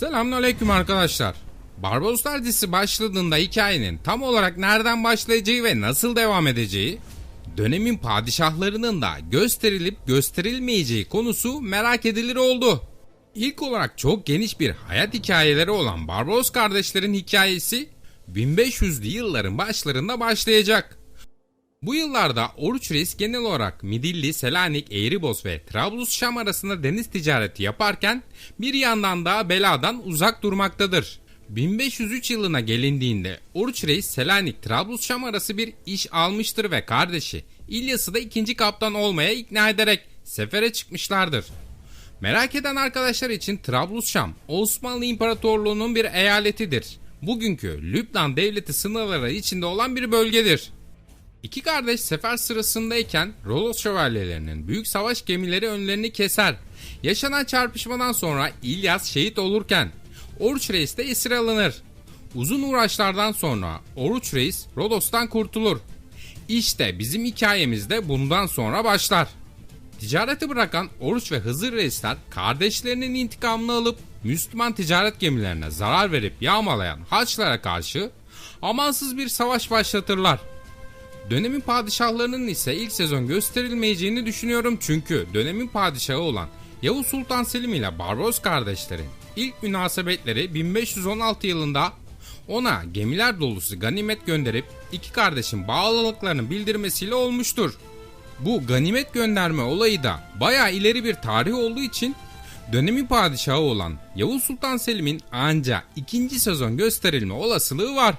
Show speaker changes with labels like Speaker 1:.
Speaker 1: Selamünaleyküm arkadaşlar. Barbaroslar dizisi başladığında hikayenin tam olarak nereden başlayacağı ve nasıl devam edeceği, dönemin padişahlarının da gösterilip gösterilmeyeceği konusu merak edilir oldu. İlk olarak çok geniş bir hayat hikayeleri olan Barbaros kardeşlerin hikayesi 1500'lü yılların başlarında başlayacak. Bu yıllarda Oruç Reis genel olarak Midilli, Selanik, Eğribos ve Trablus-Şam arasında deniz ticareti yaparken bir yandan da beladan uzak durmaktadır. 1503 yılına gelindiğinde Oruç Reis Selanik Trablus-Şam arası bir iş almıştır ve kardeşi İlyas'ı da ikinci kaptan olmaya ikna ederek sefere çıkmışlardır. Merak eden arkadaşlar için Trablus-Şam Osmanlı İmparatorluğu'nun bir eyaletidir. Bugünkü Lübnan devleti sınırları içinde olan bir bölgedir. İki kardeş sefer sırasındayken Rolos şövalyelerinin büyük savaş gemileri önlerini keser. Yaşanan çarpışmadan sonra İlyas şehit olurken Oruç Reis de esir alınır. Uzun uğraşlardan sonra Oruç Reis Rodos'tan kurtulur. İşte bizim hikayemiz de bundan sonra başlar. Ticareti bırakan Oruç ve Hızır Reisler kardeşlerinin intikamını alıp Müslüman ticaret gemilerine zarar verip yağmalayan Haçlara karşı amansız bir savaş başlatırlar. Dönemin padişahlarının ise ilk sezon gösterilmeyeceğini düşünüyorum çünkü dönemin padişahı olan Yavuz Sultan Selim ile Barbaros kardeşlerin ilk münasebetleri 1516 yılında ona gemiler dolusu ganimet gönderip iki kardeşin bağlılıklarını bildirmesiyle olmuştur. Bu ganimet gönderme olayı da bayağı ileri bir tarih olduğu için dönemin padişahı olan Yavuz Sultan Selim'in anca ikinci sezon gösterilme olasılığı var.